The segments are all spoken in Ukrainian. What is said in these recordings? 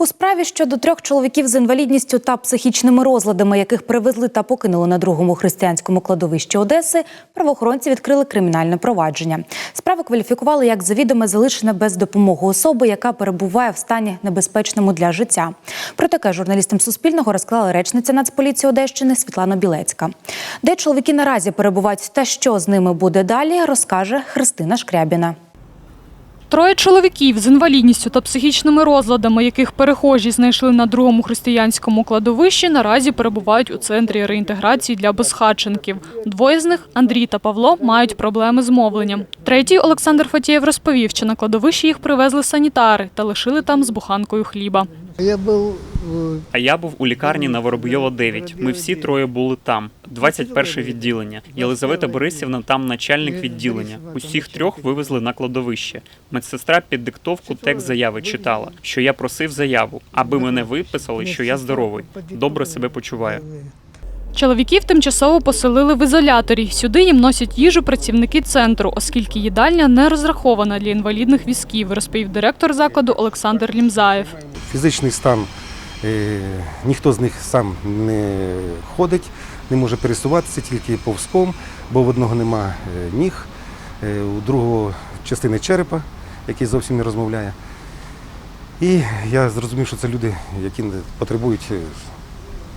У справі щодо трьох чоловіків з інвалідністю та психічними розладами, яких привезли та покинули на другому християнському кладовищі Одеси, правоохоронці відкрили кримінальне провадження. Справу кваліфікували як завідоме залишене без допомоги особи, яка перебуває в стані небезпечному для життя. Про таке журналістам Суспільного розклала речниця Нацполіції Одещини Світлана Білецька. Де чоловіки наразі перебувають та що з ними буде далі, розкаже Христина Шкрябіна. Троє чоловіків з інвалідністю та психічними розладами, яких перехожі знайшли на другому християнському кладовищі, наразі перебувають у центрі реінтеграції для безхатченків. Двоє з них, Андрій та Павло, мають проблеми з мовленням. Третій Олександр Фатєєв розповів, що на кладовищі їх привезли санітари та лишили там з буханкою хліба. Я э, А я був у лікарні на Воробйова 9. Ми всі троє були там. 21 відділення. Єлизавета Борисівна там начальник відділення. Усіх трьох вивезли на кладовище. Медсестра під диктовку текст заяви читала, що я просив заяву, аби мене виписали, що я здоровий, добре себе почуваю. Чоловіків тимчасово поселили в ізоляторі. Сюди їм носять їжу працівники центру, оскільки їдальня не розрахована для інвалідних візків, розповів директор закладу Олександр Лімзаєв. Фізичний стан ніхто з них сам не ходить, не може пересуватися тільки повзком, бо в одного нема е, ніг, е, у другого частини черепа, який зовсім не розмовляє. І я зрозумів, що це люди, які потребують е,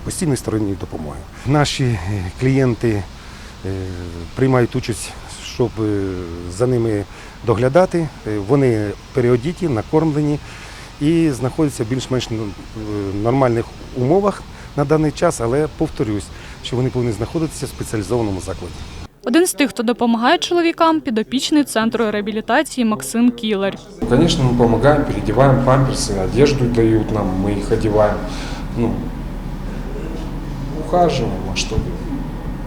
постійної сторонньої допомоги. Наші е, клієнти е, приймають участь, щоб е, за ними доглядати. Е, Вони переодіті, накормлені і знаходяться в більш-менш ну, в нормальних умовах на даний час, але повторюсь, що вони повинні знаходитися в спеціалізованому закладі. Один з тих, хто допомагає чоловікам, підопічний центру реабілітації Максим Кілер. Конечно, мы помогаем, переодеваем памперсы, одежду дают нам, мы их одеваем. Ну, ухаживаем, а что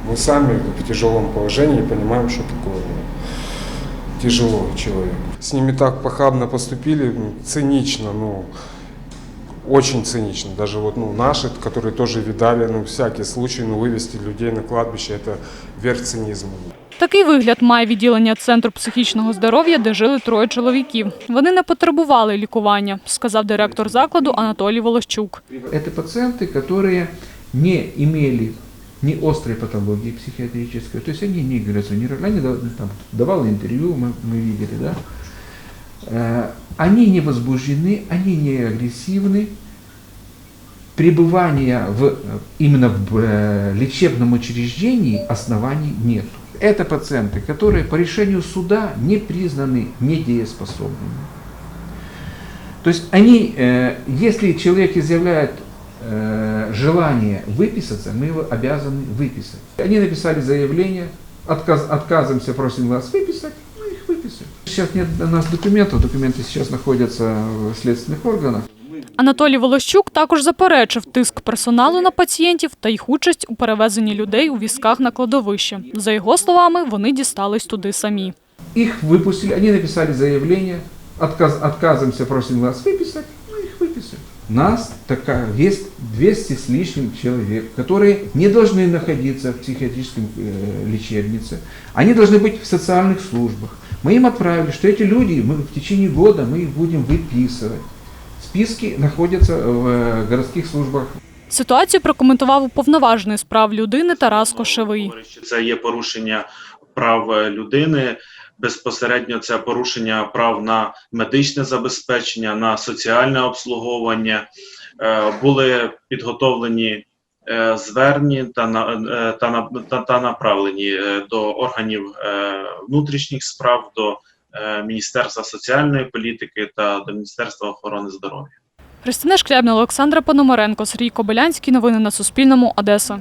мы сами в тяжелом положении понимаем, что такое тяжело человек. С ними так похабно поступили, ну, цинично, ну, очень цинично. Даже вот ну, наши, которые тоже видали, ну, всякий случай, ну, вывести людей на кладбище, это верх цинизма. Такий вигляд має відділення центру психічного здоров'я, де жили троє чоловіків. Вони не потребували лікування, сказав директор закладу Анатолій Волощук. Это пациенты, которые не имели ни острой патологии психиатрической, то есть они не галлюцинировали, они дав- там, давали интервью, мы, мы видели, да, Э, они не возбуждены, они не агрессивны, пребывания в, именно в э, лечебном учреждении оснований нет. Это пациенты, которые по решению суда не признаны недееспособными. То есть они, э, если человек изъявляет желание выписаться, мы его обязаны выписать. Они написали заявление, отказ, отказываемся, просим вас выписать, мы их выписываем. Сейчас нет у нас документов, документы сейчас находятся в следственных органах. Анатолій Волощук також заперечив тиск персоналу на пацієнтів та їх участь у перевезенні людей у візках на кладовище. За його словами, вони дістались туди самі. Их выпустили, они написали заявление, отказ, отказываемся, просим вас выписать, мы их выписываем. Нас такая весь 200 с лишним человек, которые не должны находиться в психиатрической э, лечебнице, они должны быть в социальных службах. Мы им отправили, что эти люди, мы в течение года мы их будем выписывать. Списки находятся в э, городских службах Ситуацію прокоментував уповноважений з прав людини Тарас Кошевий. говорить, що це є порушення прав е, людини. Безпосередньо це порушення прав на медичне забезпечення, на соціальне обслуговування. Е, Були підготовлені е, та на е, та, на- та, та направлені е, до органів внутрішніх справ, до Міністерства соціальної політики та до Міністерства охорони здоров'я. Христина Шклябна, Олександра Пономаренко, Сергій Кобилянський. Новини на Суспільному. Одеса.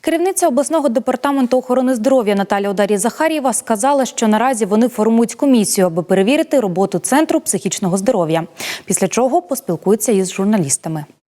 Керівниця обласного департаменту охорони здоров'я Наталя Одарі Захарєва сказала, що наразі вони формують комісію, аби перевірити роботу центру психічного здоров'я. Після чого поспілкуються із журналістами.